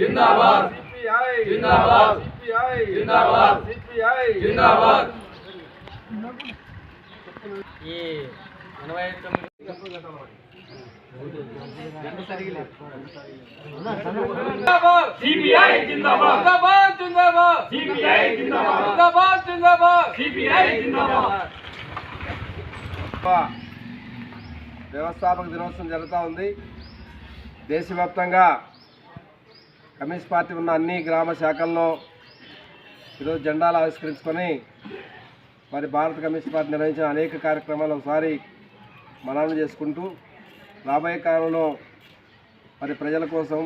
జిందాబాద్. CPI. జిందాబాద్. CPI. జిందాబాద్. CPI. జిందాబాద్. ఈ ఎనభై సిపిఐ జిందాబాద్. జిందాబాద్ జిందాబాద్. సిపిఐ జిందాబాద్. జిందాబాద్ జిందాబాద్. సిపిఐ జిందాబాద్. వ్యవస్థాపక దినోత్సవం జరుగుతూ ఉంది. దేశవ్యాప్తంగా కమ్యూనిస్ట్ పార్టీ ఉన్న అన్ని గ్రామ శాఖల్లో ఈరోజు జెండాలు ఆవిష్కరించుకొని మరి భారత కమ్యూనిస్ట్ పార్టీ నిర్వహించిన అనేక కార్యక్రమాలు ఒకసారి మననం చేసుకుంటూ రాబోయే కాలంలో మరి ప్రజల కోసం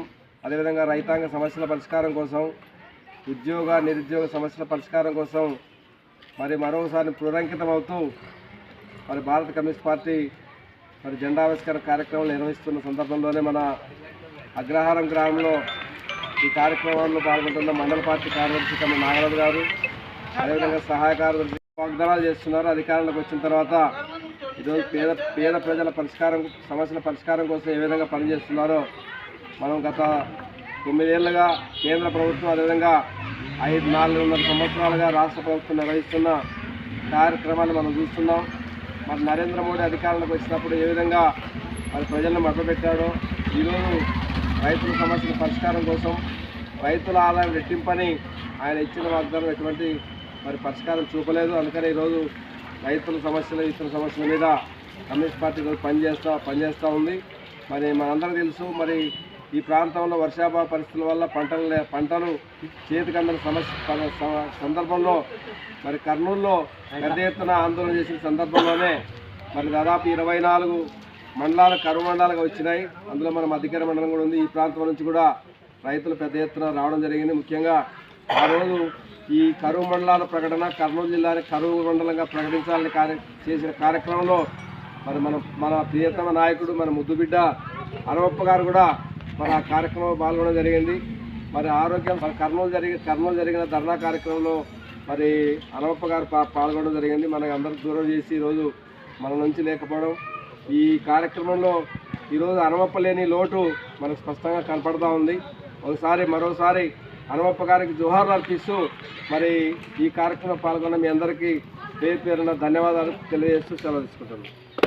అదేవిధంగా రైతాంగ సమస్యల పరిష్కారం కోసం ఉద్యోగ నిరుద్యోగ సమస్యల పరిష్కారం కోసం మరి మరోసారి పునరంకితం అవుతూ మరి భారత కమ్యూనిస్ట్ పార్టీ మరి జెండా ఆవిష్కరణ కార్యక్రమం నిర్వహిస్తున్న సందర్భంలోనే మన అగ్రహారం గ్రామంలో ఈ కార్యక్రమంలో పాల్గొంటున్న మండల పార్టీ కార్యదర్శి కమ్మ నాగరాజు గారు అదేవిధంగా సహాయ కార్యదర్శి వాగ్దానాలు చేస్తున్నారు. అధికారంలోకి వచ్చిన తర్వాత ఈరోజు పేద పేద ప్రజల పరిష్కారం సమస్యల పరిష్కారం కోసం ఏ విధంగా పనిచేస్తున్నారో మనం గత తొమ్మిదేళ్ళుగా కేంద్ర ప్రభుత్వం అదేవిధంగా ఐదు నాలుగున్నర సంవత్సరాలుగా రాష్ట్ర ప్రభుత్వం నిర్వహిస్తున్న కార్యక్రమాలు మనం చూస్తున్నాం. మరి నరేంద్ర మోడీ అధికారంలోకి వచ్చినప్పుడు ఏ విధంగా మరి ప్రజలను మభ్యపెట్టాడో ఈరోజు రైతుల సమస్యల పరిష్కారం కోసం రైతుల ఆదాయం రెట్టింపని ఆయన ఇచ్చిన వాగ్దానం ఎటువంటి మరి పరిష్కారం చూపలేదు. అందుకని ఈరోజు రైతుల సమస్యలు ఇతర సమస్యల మీద కమ్యూనిస్ట్ పార్టీ పనిచేస్తూ పనిచేస్తూ ఉంది. మరి మనందరికీ తెలుసు మరి ఈ ప్రాంతంలో వర్షాభావ పరిస్థితుల వల్ల పంటలు పంటలు చేతికందని సమస్య సందర్భంలో మరి కర్నూలులో పెద్ద ఎత్తున ఆందోళన చేసిన సందర్భంలోనే మరి దాదాపు ఇరవై నాలుగు మండలాలు కరువు మండలాలుగా వచ్చినాయి. అందులో మన అధికార మండలం కూడా ఉంది. ఈ ప్రాంతం నుంచి కూడా రైతులు పెద్ద ఎత్తున రావడం జరిగింది. ముఖ్యంగా ఆ రోజు ఈ కరువు మండలాల ప్రకటన కర్నూలు జిల్లాని కరువు మండలంగా ప్రకటించాలని కార్య చేసిన కార్యక్రమంలో మరి మన మన ప్రియతమ నాయకుడు మన ముద్దుబిడ్డ అనవప్ప గారు కూడా మరి ఆ కార్యక్రమంలో పాల్గొనడం జరిగింది. మరి ఆరోగ్యం కర్నూలు జరిగి కర్నూలు జరిగిన ధర్నా కార్యక్రమంలో మరి అనవప్ప గారు పాల్గొనడం జరిగింది. మనకు అందరికి దూరం చేసి ఈరోజు మన నుంచి లేకపోవడం ఈ కార్యక్రమంలో ఈరోజు హనుమప్ప లేని లోటు మనకు స్పష్టంగా కనపడతా ఉంది. ఒకసారి మరోసారి అనమప్ప గారికి జోహార్లు అర్పిస్తూ మరి ఈ కార్యక్రమంలో పాల్గొన్న మీ అందరికీ పేరు పేరున ధన్యవాదాలు తెలియజేస్తూ సెలవు తీసుకుంటున్నాను